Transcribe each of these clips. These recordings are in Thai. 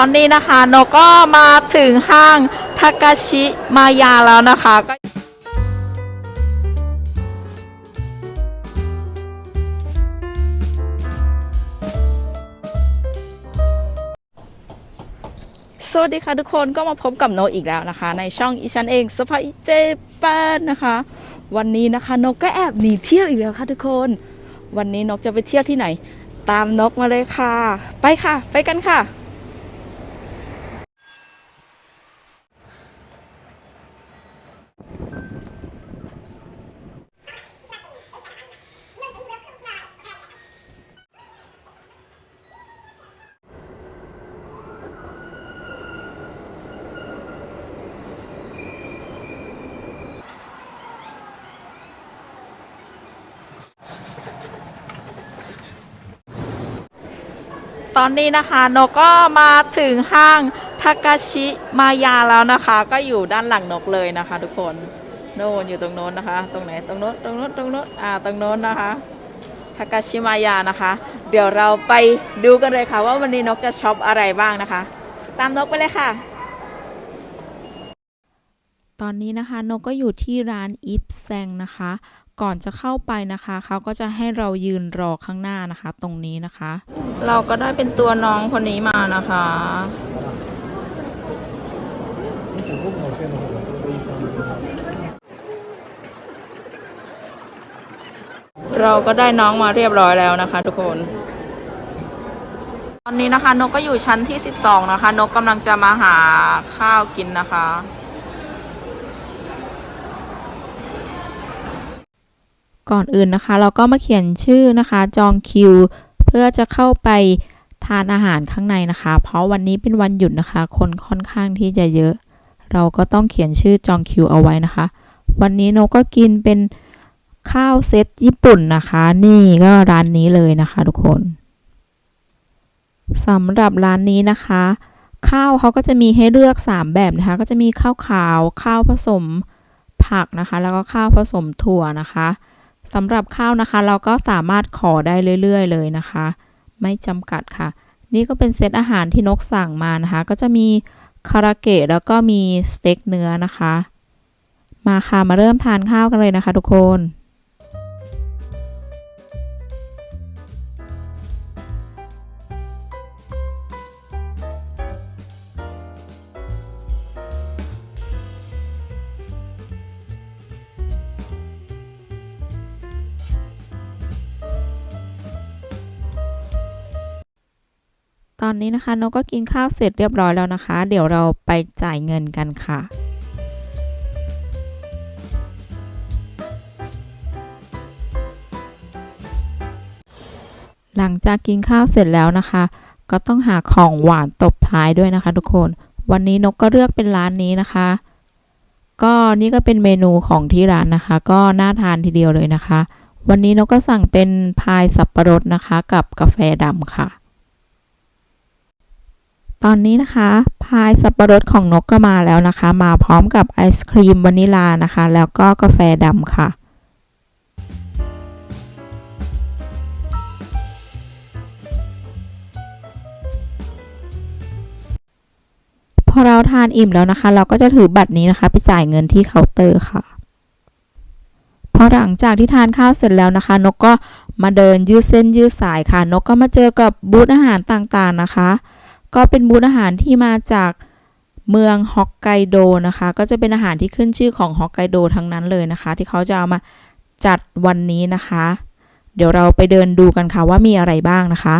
อนนี้นะคะโนก็มาถึงห้างทากาชิมายาแล้วนะคะก็สวัสดีค่ะทุกคนก็มาพบกับโนอีกแล้วนะคะ ในช่องอีชันเองสปายเจแปนนะคะ วันนี้นะคะนกก็แอบหนีเที่ยวอีกแล้วค่ะทุกคน วันนี้นกจะไปเที่ยวที่ไหน ตามนกมาเลยค่ะ ไปค่ะ ไปกันค่ะ ตอนนี้นะคะนกก็มาถึงห้างทากาชิมายาแล้วนะคะ ก็อยู่ด้านหลังนกเลยนะคะ ทุกคนโน่นอยู่ตรงโน้นนะคะ ตรงไหนตรงโน้นตรงโน้นตรงโน้นอ่าตรงโน้นนะคะทากาชิมายานะคะ เดี๋ยวเราไปดูกันเลยค่ะว่าวันนี้นกจะช็อปอะไรบ้างนะคะ ตามนกไปเลยค่ะตอนนี้นะคะนกก็อยู่ที่ร้านอิฟแซงนะคะ ก่อนจะเข้าไปนะคะเขาก็จะให้เรายืนรอข้างหน้านะคะ ตรงนี้นะคะ เราก็ได้เป็นตัวน้องคนนี้มานะคะเราก็ได้น้องมาเรียบร้อยแล้วนะคะทุกคน ตอนนี้นะคะนกก็อยู่ชั้นที่ 12 นะคะ นกกำลังจะมาหาข้าวกินนะคะ ก่อนอื่นนะคะ เราก็มาเขียนชื่อนะคะ จองคิว เพื่อจะเข้าไปทานอาหารข้างในนะคะ เพราะวันนี้เป็นวันหยุดนะคะ คนค่อนข้างที่จะเยอะ เราก็ต้องเขียนชื่อจองคิวเอาไว้นะคะ วันนี้นกก็กินเป็นข้าวเซตญี่ปุ่นนะคะ นี่ก็ร้านนี้เลยนะคะทุกคนสำหรับร้านนี้นะคะ ข้าวเขาก็จะมีให้เลือก 3 แบบนะคะ ก็จะมีข้าวขาว ข้าวผสมผักนะคะ แล้วก็ข้าวผสมถั่วนะคะ สำหรับข้าวนะคะ เราก็สามารถขอได้เรื่อยๆ เลยนะคะ ไม่จำกัดค่ะ นี่ก็เป็นเซตอาหารที่นกสั่งมานะคะ ก็จะมีคาราเกะแล้วก็มีสเต็กเนื้อนะคะ มาค่ะมาเริ่มทานข้าวกันเลยนะคะทุกคน ตอนนี้นะคะนกก็กินข้าวเสร็จเรียบร้อยแล้วนะคะ เดี๋ยวเราไปจ่ายเงินกันค่ะหลังจากกินข้าวเสร็จแล้วนะคะ ก็ต้องหาของหวานตบท้ายด้วยนะคะ ทุกคน วันนี้นกก็เลือกเป็นร้านนี้นะคะ ก็นี่ก็เป็นเมนูของที่ร้านนะคะ ก็น่าทานทีเดียวเลยนะคะ วันนี้นกก็สั่งเป็นพายสับปะรดนะคะ กับกาแฟดำค่ะ อนนี้นะคะพายสับปะรดของนกก็มาแล้วนะคะ มาพร้อมกับไอศครีมวานิลานะคะ แล้วก็กาแฟดำค่ะพอเราทานอิ่มแล้วนะคะ เราก็จะถือบัตรนี้นะคะ ไปจ่ายเงินที่เคาน์เตอร์ค่ะ พอหลังจากที่ทานข้าวเสร็จแล้วนะคะ นกก็มาเดินยืดเส้นยืดสายค่ะ นกก็มาเจอกับบูธอาหารต่างๆนะคะ ก็เป็นบูธอาหารที่มาจากเมืองฮอกไกโดนะคะ ก็จะเป็นอาหารที่ขึ้นชื่อของฮอกไกโดทั้งนั้นเลยนะคะ ที่เขาจะเอามาจัดวันนี้นะคะ เดี๋ยวเราไปเดินดูกันค่ะว่ามีอะไรบ้างนะคะ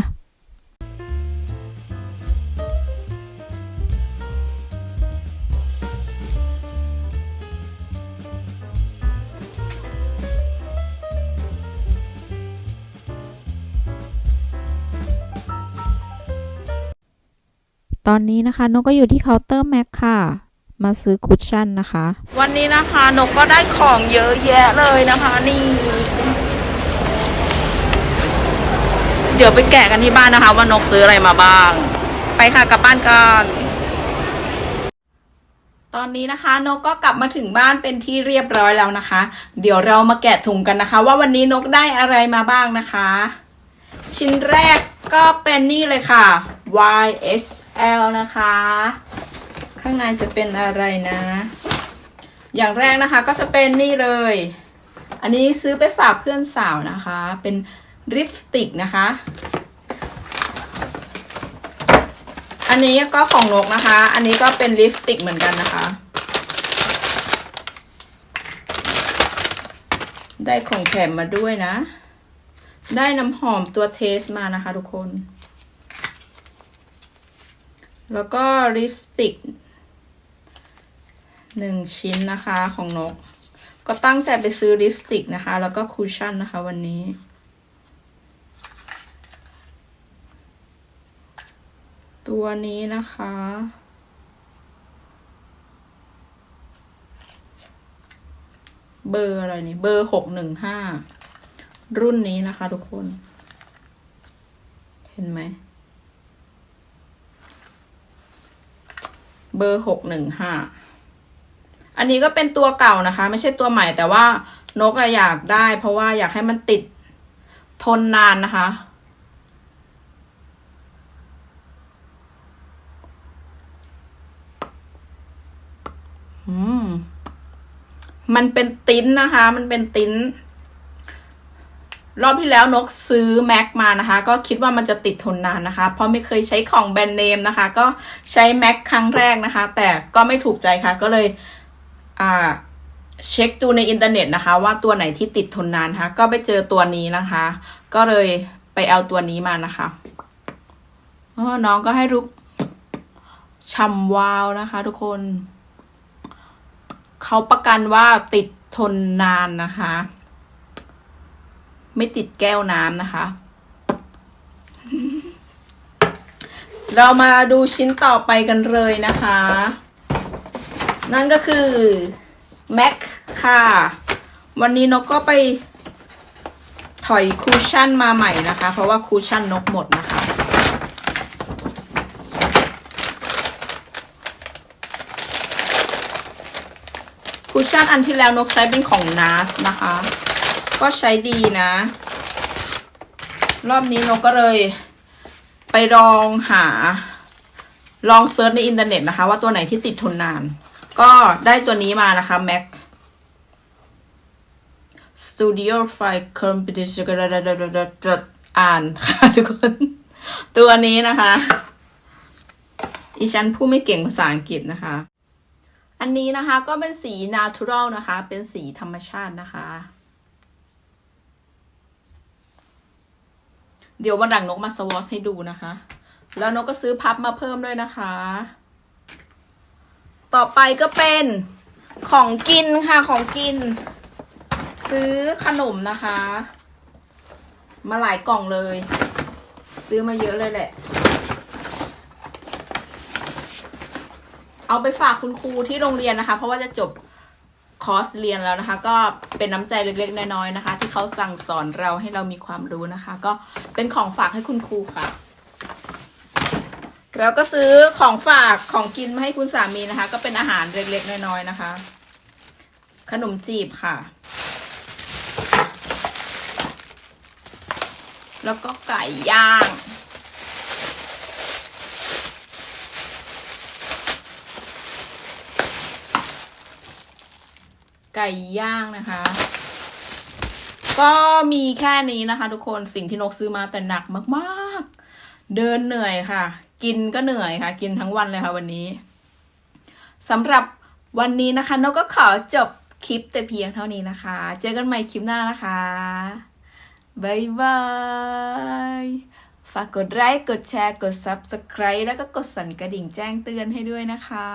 ตอนนี้นะคะนกก็อยู่ที่เคาน์เตอร์แม็กค่ะ มาซื้อคุชชั่นนะคะ วันนี้นะคะนกก็ได้ของเยอะแยะเลยนะคะนี่ เดี๋ยวไปแกะกันที่บ้านนะคะ ว่านกซื้ออะไรมาบ้าง ไปค่ะกลับบ้านกันตอนนี้นะคะนกก็กลับมาถึงบ้านเป็นที่เรียบร้อยแล้วนะคะ เดี๋ยวเรามาแกะถุงกันนะคะ ว่าวันนี้นกได้อะไรมาบ้างนะคะ ชิ้นแรกก็เป็นนี่เลยค่ะ ys L นะคะ ข้างในจะเป็นอะไรนะ อย่างแรกนะคะก็จะเป็นนี่เลย อันนี้ซื้อไปฝากเพื่อนสาวนะคะ เป็นลิปสติกนะคะ อันนี้ก็ของนกนะคะ อันนี้ก็เป็นลิปสติกเหมือนกันนะคะ ได้ของแถมมาด้วยนะ ได้น้ำหอมตัวเทสมานะคะทุกคน แล้วก็ลิปสติกหนึ่งชิ้นนะคะของนก ก็ตั้งใจไปซื้อลิปสติกนะคะ แล้วก็คูชั่นนะคะวันนี้ ตัวนี้นะคะเบอร์อะไรนี่ เบอร์หกหนึ่งห้ารุ่นนี้นะคะทุกคน เห็นไหม เบอร์หกหนึ่งห้าอันนี้ก็เป็นตัวเก่านะคะ ไม่ใช่ตัวใหม่แต่ว่านกอยากได้ เพราะว่าอยากให้มันติดทนนานนะคะ อืม มันเป็นติ้นนะคะ มันเป็นติ้น รอบที่แล้วนกซื้อแม็กมานะคะ ก็คิดว่ามันจะติดทนนานนะคะ เพราะไม่เคยใช้ของแบรนด์เนมนะคะ ก็ใช้แม็กครั้งแรกนะคะ แต่ก็ไม่ถูกใจค่ะ ก็เลยอ่าเช็คดูในอินเทอร์เน็ตนะคะ ว่าตัวไหนที่ติดทนนานคะก็ไปเจอตัวนี้นะคะ ก็เลยไปเอาตัวนี้มานะคะน้องก็ให้รุกช่ำวาวนะคะ ทุกคน เขาประกันว่าติดทนนานนะคะ ไม่ติดแก้วน้ำนะคะ เรามาดูชิ้นต่อไปกันเลยนะคะ นั่นก็คือแม็กค่ะ วันนี้นกก็ไปถอยคูชั่นมาใหม่นะคะ เพราะว่าคูชั่นนกหมดนะคะ คูชั่นอันที่แล้วนกใช้เป็นของ NARS นะคะ ก็ใช้ดีนะ รอบนี้นกก็เลย ไปลองหา ลองเซิร์ชในอินเทอร์เน็ตนะคะ ว่าตัวไหนที่ติดทนนาน ก็ได้ตัวนี้มานะคะ Mac Studio File Competition อ่านค่ะทุกคน ตัวนี้นะคะอีฉันผู้ไม่เก่งภาษาอังกฤษนะคะ อันนี้นะคะก็เป็นสี natural นะคะ เป็นสีธรรมชาตินะคะ เดี๋ยววันหลังนกมาสวอชให้ดูนะคะ แล้วนกก็ซื้อพับมาเพิ่มด้วยนะคะ ต่อไปก็เป็นของกินค่ะของกิน ซื้อขนมนะคะ มาหลายกล่องเลย ซื้อมาเยอะเลยแหละ เอาไปฝากคุณครูที่โรงเรียนนะคะ เพราะว่าจะจบ คอร์สเรียนแล้วนะคะ ก็เป็นน้ำใจเล็กๆ น้อยๆนะคะ ที่เขาสั่งสอนเราให้เรามีความรู้นะคะ ก็เป็นของฝากให้คุณครูค่ะ แล้วก็ซื้อของฝากของกินมาให้คุณสามีนะคะ ก็เป็นอาหารเล็กๆ น้อยๆนะคะ ขนมจีบค่ะ แล้วก็ไก่ย่าง ไก่ย่างนะคะ ก็มีแค่นี้นะคะ ทุกคนสิ่งที่นกซื้อมาแต่หนักมากๆ เดินเหนื่อยค่ะ กินก็เหนื่อยค่ะ กินทั้งวันเลยค่ะวันนี้สำหรับวันนี้นะคะ นกก็ขอจบคลิปแต่เพียงเท่านี้นะคะ เจอกันใหม่คลิปหน้านะคะบายบาย ฝากกดไลค์ กดแชร์ กด Subscribe แล้วก็กดสั่นกระดิ่งแจ้งเตือนให้ด้วยนะคะ